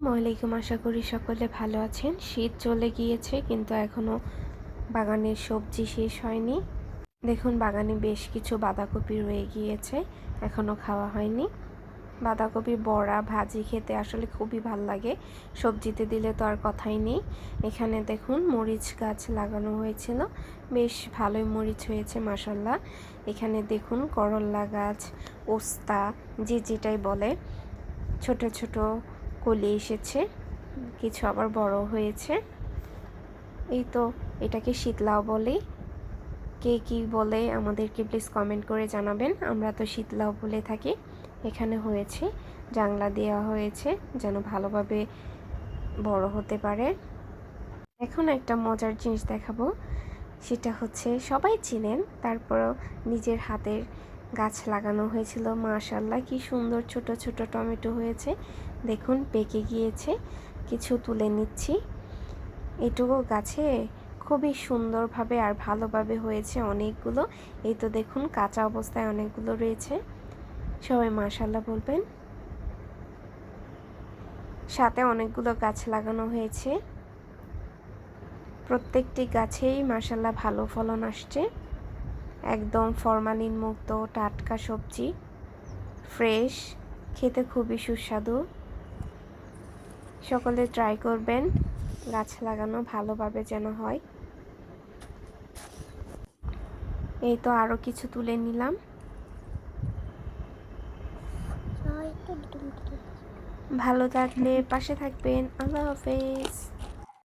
আসসালামাইকুম আশা করি সকলে ভালো আছেন। শীত চলে গিয়েছে, কিন্তু এখনও বাগানের সবজি শেষ হয়নি। দেখুন, বাগানে বেশ কিছু বাঁধাকপি রয়ে গিয়েছে এখনও খাওয়া হয়নি। বাঁধাকপি, বড়া, ভাজি খেতে আসলে খুবই ভালো লাগে। সবজিতে দিলে তো আর কথাই নেই। এখানে দেখুন, মরিচ গাছ লাগানো হয়েছিল। বেশ ভালোই মরিচ হয়েছে মাসাল্লাহ এখানে দেখুন করল্লা গাছ, ওস্তা, যে যেটাই বলে, ছোট ছোট কলি এসেছে। কিছু আবার বড় হয়েছে। এই তো, এটাকে শীতলাও বলে। কে কি বলে আমাদেরকে প্লিজ কমেন্ট করে জানাবেন। আমরা তো শীতলাও বলে থাকি। এখানে হয়েছে জাংলা দেওয়া হয়েছে, যেন ভালোভাবে বড় হতে পারে। এখন একটা মজার জিনিস দেখাবো। সেটা হচ্ছে, সবাই চিনেন, তারপরও নিজের হাতের গাছ লাগানো হয়েছিল মাশাল্লাহ কি সুন্দর ছোট ছোট টমেটো হয়েছে। দেখুন, পেকে গিয়েছে, কিছু তুলে নিচ্ছি। এটুকু গাছে খুবই সুন্দরভাবে আর ভালোভাবে হয়েছে অনেকগুলো। এই তো দেখুন, কাঁচা অবস্থায় অনেকগুলো রয়েছে। সবাই মাশাল্লাহ বলবেন। সাথে অনেকগুলো গাছ লাগানো হয়েছে। প্রত্যেকটি গাছেই মাশাল্লাহ ভালো ফলন আসছে। একদম ফরমালিন মুক্ত টাটকা সবজি। ফ্রেশ খেতে খুবই সুস্বাদু। সকলে ট্রাই করবেন। গাছ লাগানো ভালোভাবে যেন হয়। এই তো আরও কিছু তুলে নিলাম। ভালো থাকলে পাশে থাকবেন। আল্লাহ হাফেজ।